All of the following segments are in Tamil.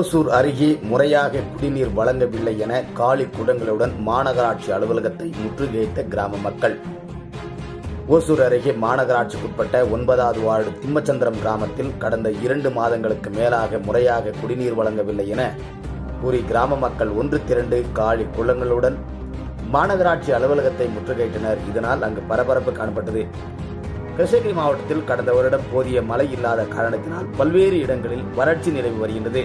ஓசூர் அருகே முறையாக குடிநீர் வழங்கவில்லை என காலி குடங்களுடன் மாநகராட்சி அலுவலகத்தை முற்றுகையிட்ட கிராம மக்கள். ஓசூர் அருகே மாநகராட்சிக்குட்பட்ட ஒன்பதாவது வார்டு திம்மச்சந்திரம் கிராமத்தில் கடந்த இரண்டு மாதங்களுக்கு மேலாக முறையாக குடிநீர் வழங்கவில்லை என கூறி கிராம மக்கள் ஒன்று திரண்டு காலி குளங்களுடன் மாநகராட்சி அலுவலகத்தை முற்றுகையிட்டனர். இதனால் அங்கு பரபரப்பு காணப்பட்டது. கிருஷ்ணகிரி மாவட்டத்தில் கடந்த வருடம் போதிய மழை இல்லாத காரணத்தினால் பல்வேறு இடங்களில் வறட்சி நிலவி வருகின்றது.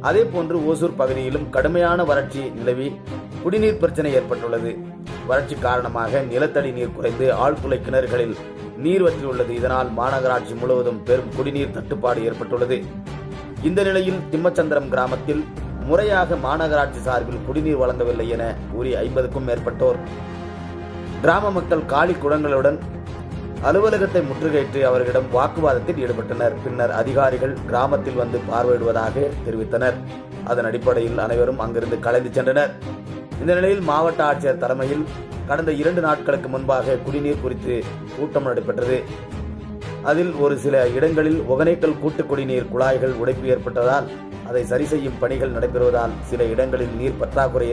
அதே போன்று ஓசூர் பகுதியிலும் கடுமையான வறட்சி நிலவி குடிநீர் பிரச்சனை ஏற்பட்டுள்ளது. வறட்சி காரணமாக நிலத்தடி நீர் குறைந்து ஆழ்துளை கிணறுகளில் நீர் வற்றியுள்ளது. இதனால் மாநகராட்சி முழுவதும் பெரும் குடிநீர் தட்டுப்பாடு ஏற்பட்டுள்ளது. இந்த நிலையில் திம்மச்சந்திரம் கிராமத்தில் முறையாக மாநகராட்சி சார்பில் குடிநீர் வழங்கவில்லை என கூறி ஐம்பதுக்கும் மேற்பட்டோர். கிராம மக்கள் காலி குடங்களுடன் அலுவலகத்தை முற்றுகையிட்டு அவர்களிடம் வாக்குவாதத்தில் ஈடுபட்டனர். பின்னர் அதிகாரிகள் கிராமத்தில் வந்து பார்வையிடுவதாக தெரிவித்தனர். அதன் அடிப்படையில் அனைவரும் அங்கிருந்து கலைந்து சென்றனர். இந்த நிலையில் மாவட்ட ஆட்சியர் தலைமையில் கடந்த இரண்டு நாட்களுக்கு முன்பாக குடிநீர் குறித்து கூட்டம் நடைபெற்றது. அதில் ஒரு சில இடங்களில் ஒகனைக்கல் கூட்டு குடிநீர் குழாய்கள் உடைப்பு ஏற்பட்டதால் அதை சரி செய்யும் பணிகள் நடைபெறுவதால் சில இடங்களில் நீர் பற்றாக்குறை